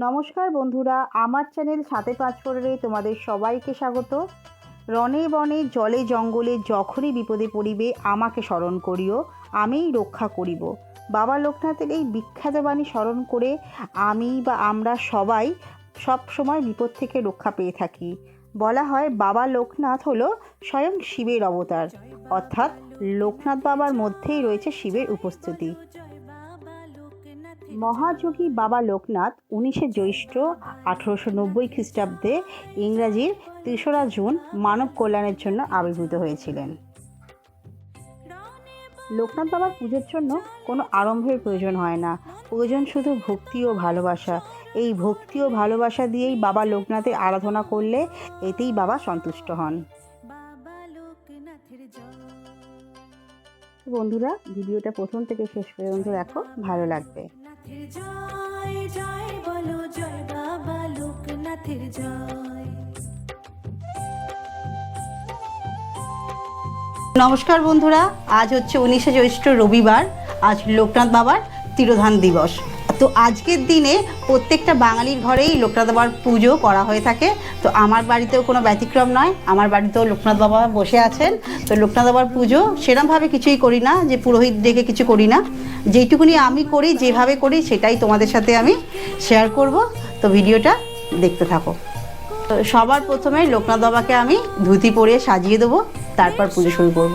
নমস্কার বন্ধুরা, আমার চ্যানেল সাথে পাঁচ ফোড়ে তোমাদের সবাইকে স্বাগত। রনে বনে জলে জঙ্গলে যখনই বিপদে পড়িবে, আমাকে স্মরণ করিও, আমিই রক্ষা করিব। বাবা লোকনাথের এই বিখ্যাত বাণী স্মরণ করে আমি বা আমরা সবাই সব সময় বিপদ থেকে রক্ষা পেয়ে থাকি। বলা হয় বাবা লোকনাথ হলো স্বয়ং শিবের অবতার। অর্থাৎ লোকনাথ বাবার মধ্যেই রয়েছে শিবের উপস্থিতি। মহাযোগী বাবা লোকনাথ উনিশে জ্যৈষ্ঠ আঠেরোশো নব্বই খ্রিস্টাব্দে ইংরাজির তেসরা জুন মানব কল্যাণের জন্য আবির্ভূত হয়েছিলেন। লোকনাথ বাবার পুজোর জন্য কোনো আরম্ভের প্রয়োজন হয় না। প্রয়োজন শুধু ভক্তি ও ভালোবাসা। এই ভক্তি ও ভালোবাসা দিয়েই বাবা লোকনাথের আরাধনা করলে এতেই বাবা সন্তুষ্ট হন। বন্ধুরা, ভিডিওটা প্রথম থেকে শেষ পর্যন্ত দেখো, ভালো লাগবে। জয় জয় বলো, জয় বাবা লোকনাথের জয়। নমস্কার বন্ধুরা, আজ হচ্ছে উনিশে জ্যৈষ্ঠ রবিবার, আজ লোকনাথ বাবার তিরোধান দিবস। তো আজকের দিনে প্রত্যেকটা বাঙালির ঘরেই লোকনাথ বাবার পুজো করা হয়ে থাকে। তো আমার বাড়িতেও কোনো ব্যতিক্রম নয়, আমার বাড়িতেও লোকনাথ বাবা বসে আছেন। তো লোকনাথ বাবার পুজো সেরমভাবে কিছুই করি না, যে পুরোহিত ডেকে কিছু করি না। যেইটুকুনি আমি করি, যেভাবে করি সেটাই তোমাদের সাথে আমি শেয়ার করব। তো ভিডিওটা দেখতে থাকো। তো সবার প্রথমে লোকনাথ বাবাকে আমি ধুতি পরে সাজিয়ে দেবো, তারপর পুজো শুরু করব।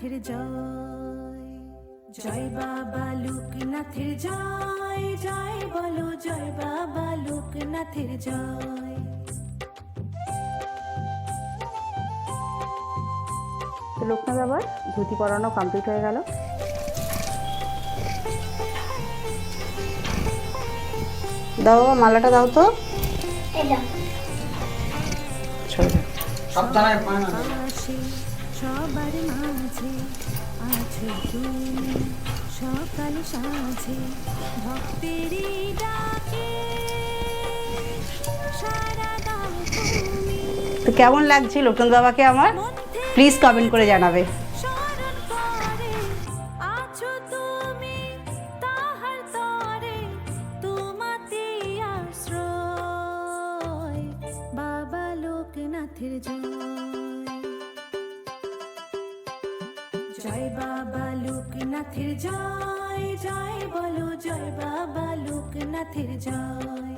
লোকনাথের জয়। জয় বাবা লোকনাথের জয় জয় বলো জয় বাবা লোকনাথের জয়। লোকনাথ বাবার ধুতি পরানো কমপ্লিট হয়ে গেল। দাও মালাটা দাও তো। ছড়ে দাও। সবার মাঝে আছো তুমি। সকাল সাঁঝে ভক্তেরই ডাকে। সারা দাও তুমি। তো কেমন লাগছে লোকনাথ বাবাকে আমার? প্লিজ কমেন্ট করে জানাবে। বাবা লোকনাথের জয় জয় বাবা লোকনাথের জয় জয় বলো জয় বাবা লোকনাথের জয়।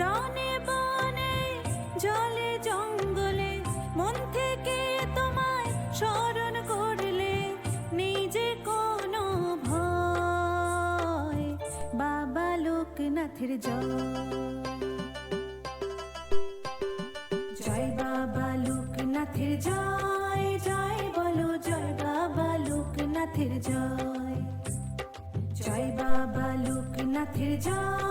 রনে বনে, জলে জঙ্গলে, মন থেকে তোমায় স্মরণ করলে নিজে কোনো ভয়, বাবা লোকনাথের জয়। জয় বাবা লোকনাথের জয়। লোকনাথের জয়। জয় বাবা লোকনাথের জয়।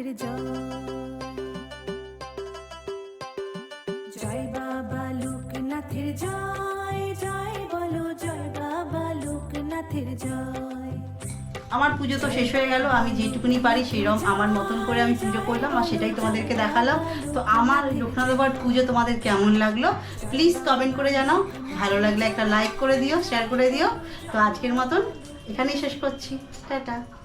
জয় জয় বাবা লোকনাথের জয় জয় বলো, জয় বাবা লোকনাথের জয়। আমার পুজো তো শেষ হয়ে গেল, আমি যেটুকুনি পারি সেরকম আমার মতন করে আমি পুজো করলাম আর সেটাই তোমাদেরকে দেখালাম। তো আমার লোকনাথ বাবার পুজো তোমাদের কেমন লাগল? প্লিজ কমেন্ট করে জানাও। ভালো লাগলে একটা লাইক করে দিও শেয়ার করে দিও। তো আজকের মতন এখানেই শেষ করছি। টাটা।